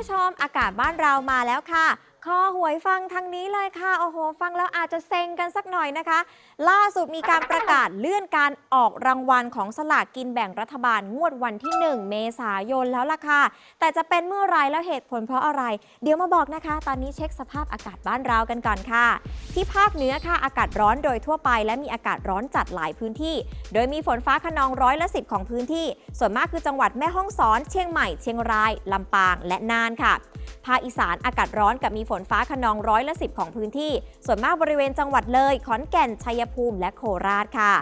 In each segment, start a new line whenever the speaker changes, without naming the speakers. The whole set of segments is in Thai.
ผู้ชมอากาศบ้านเรามาแล้วค่ะ คอหวยฟังทางนี้เลยค่ะโอ้โห ฟังแล้วอาจจะเซ็งกันสักหน่อยนะคะ ล่าสุดมีการประกาศเลื่อนการออกรางวัลของสลากกินแบ่งรัฐบาลงวดวันที่ 1 เมษายนแล้วล่ะค่ะ แต่จะเป็นเมื่อไรแล้วเหตุผลเพราะอะไร เดี๋ยวมาบอกนะคะ ตอนนี้เช็คสภาพอากาศบ้านเรากันก่อนค่ะ ที่ภาคเหนือค่ะอากาศร้อนโดยทั่วไปและมีอากาศร้อนจัดหลายพื้นที่ โดยมีฝนฟ้าขนองร้อยละสิของพื้นที่ ส่วนมากคือจังหวัดแม่ฮ่องสอน เชียงใหม่ เชียงรายลำปางและน่านค่ะ ภาคอีสานอากาศร้อนกับมีฝนฟ้าขนองร้อยละสิของพื้นที่ ส่วนมากบริเวณจังหวัดเลย ขอนแก่น ชัยภูมิ และโคราชค่ะ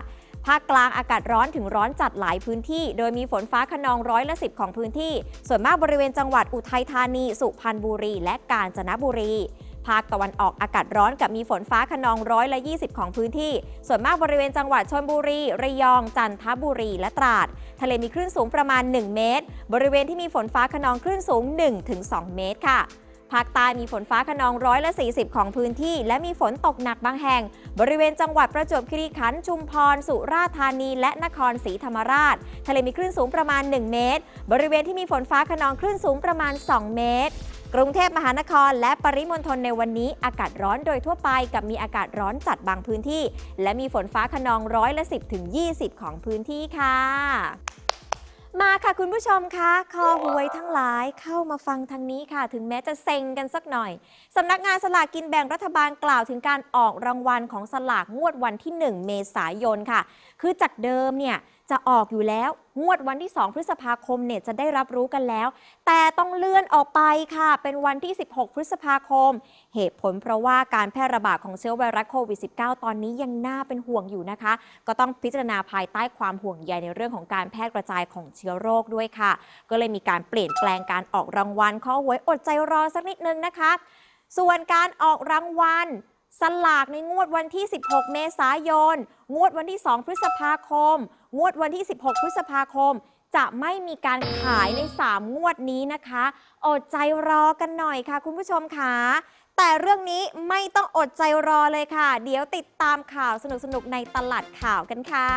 ภาคกลางอากาศร้อนถึงร้อนจัดหลายพื้นที่ โดยมีฝนฟ้าขนองร้อยละสิของพื้นที่ ส่วนมากบริเวณจังหวัดอุทัยธานี สุพรรณบุรี และกาญจนบุรี ภาคตะวันออกอากาศร้อนกับมีฝนฟ้าขนองร้อยละ20 ของพื้นที่ ส่วนมากบริเวณจังหวัดชลบุรี ระยอง จันทบุรี และตราด ทะเลมีคลื่นสูงประมาณ 1 เมตร บริเวณที่มีฝนฟ้าขนองคลื่นสูง 1-2 เมตรค่ะภาคใต้มีฝนฟ้าขนองร้อยละ 40 ของพื้นที่ และมีฝนตกหนักบางแห่ง บริเวณจังหวัดประจวบคีรีขันธ์ชุมพร สุราษฎร์ธานี และนครศรีธรรมราช ทะเลมีคลื่นสูงประมาณ 1 เมตร บริเวณที่มีฝนฟ้าขนองคลื่นสูงประมาณ 2 เมตร กรุงเทพมหานคร และปริมณฑลในวันนี้อากาศร้อนโดยทั่วไปกับมีอากาศร้อนจัดบางพื้นที่ และมีฝนฟ้าขนองร้อยละ 10ถึง20 ของพื้นที่ค่ะ มาค่ะคุณผู้ชมคะคอหวยทั้งหลายเข้ามาฟังทางนี้ค่ะ ถึงแม้จะเซ็งกันสักหน่อยสำนักงานสลากกินแบ่งรัฐบาลกล่าวถึงการออกรางวัลของสลากงวดวันที่ 1 เมษายนค่ะ คือจากเดิมเนี่ย จะออกอยู่แล้ว งวดวันที่ 2 พฤษภาคมเนี่ยจะได้รับรู้กันแล้ว แต่ต้องเลื่อนออกไปค่ะ เป็นวันที่ 16 พฤษภาคม เหตุผลเพราะว่าการแพร่ระบาดของเชื้อไวรัสโควิด -19 ตอนนี้ยังน่าเป็นห่วงอยู่นะคะ ก็ต้องพิจารณาภายใต้ความห่วงใยในเรื่องของการแพร่กระจายของเชื้อโรคด้วยค่ะ ก็เลยมีการเปลี่ยนแปลงการออกรางวัลข้อหวยอดใจรอสักนิดนึงนะคะ ส่วนการออกรางวัล สลากในงวดวันที่ 16 เมษายน งวดวันที่ 2 พฤษภาคม งวดวันที่ 16 พฤษภาคม จะไม่มีการขายใน 3 งวดนี้นะคะ อดใจรอกันหน่อยค่ะ คุณผู้ชมค่ะ แต่เรื่องนี้ไม่ต้องอดใจรอเลยค่ะ เดี๋ยวติดตามข่าวสนุกๆ ในตลาดข่าวกันค่ะ